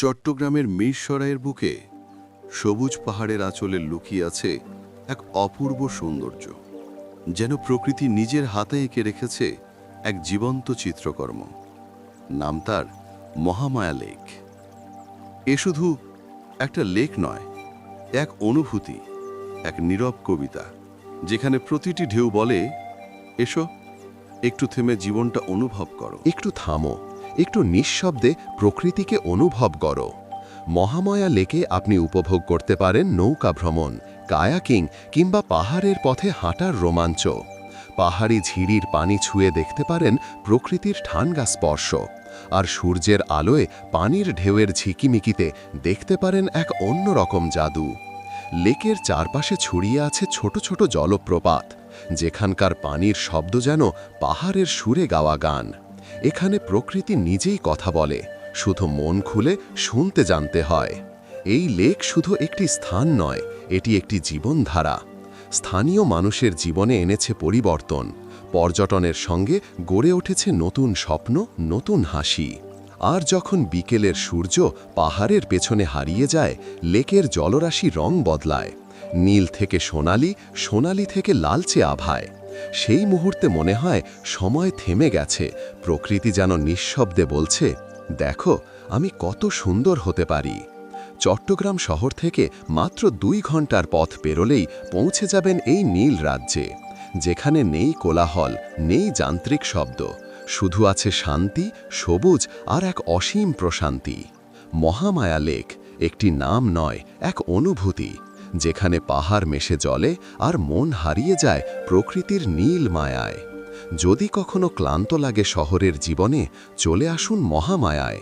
চট্টগ্রামের মিরসরাইয়ের বুকে সবুজ পাহাড়ের আঁচলে লুকিয়ে আছে এক অপূর্ব সৌন্দর্য, যেন প্রকৃতি নিজের হাতে এঁকে রেখেছে এক জীবন্ত চিত্রকর্ম। নাম তার মহামায়া লেক। এ শুধু একটা লেক নয়, এক অনুভূতি, এক নীরব কবিতা, যেখানে প্রতিটি ঢেউ বলে, এসো একটু থেমে জীবনটা অনুভব করো। একটু থামো। একটু নিঃশব্দে প্রকৃতিকে অনুভব করো। মহাময়া লেকে আপনি উপভোগ করতে পারেন নৌকা ভ্রমণ, কায়াকিং কিংবা পাহাড়ের পথে হাঁটার রোমাঞ্চ। পাহাড়ি ঝিড়ির পানি ছুঁয়ে দেখতে পারেন প্রকৃতির ঠান্ডা স্পর্শ। আর সূর্যের আলোয় পানির ঢেউয়ের ঝিকিমিকিতে দেখতে পারেন এক অন্যরকম জাদু। লেকের চারপাশে ছড়িয়ে আছে ছোট ছোট জলপ্রপাত। যেখানকার পানির শব্দ যেন পাহাড়ের সুরে গাওয়া গান। এখানে প্রকৃতি নিজেই কথা বলে, শুধু মন খুলে শুনতে জানতে হয়। এই লেক শুধু একটি স্থান নয়, এটি একটি জীবনধারা। স্থানীয় মানুষের জীবনে এনেছে পরিবর্তন, পর্যটনের সঙ্গে গড়ে উঠেছে নতুন স্বপ্ন, নতুন হাসি। আর যখন বিকেলের সূর্য পাহাড়ের পেছনে হারিয়ে যায়, লেকের জলরাশি রং বদলায়। নীল থেকে সোনালি সোনালি থেকে লালচে আভায়। সেই মুহূর্তে মনে হয় সময় থেমে গেছে, প্রকৃতি যেন নিঃশব্দে বলছে, দেখো, আমি কত সুন্দর হতে পারি। চট্টগ্রাম শহর থেকে মাত্র দুই ঘণ্টার পথ পেরোলেই পৌঁছে যাবেন এই নীল রাজ্যে, যেখানে নেই কোলাহল, নেই যান্ত্রিক শব্দ, শুধু আছে শান্তি, সবুজ আর এক অসীম প্রশান্তি। মহামায়া লেক, একটি নাম নয়, এক অনুভূতি। যেখানে পাহাড় মেশে জলে আর মন হারিয়ে যায় প্রকৃতির নীল মায়ায়। যদি কখনো ক্লান্ত লাগে শহরের জীবনে, চলে আসুন মহামায়ায়।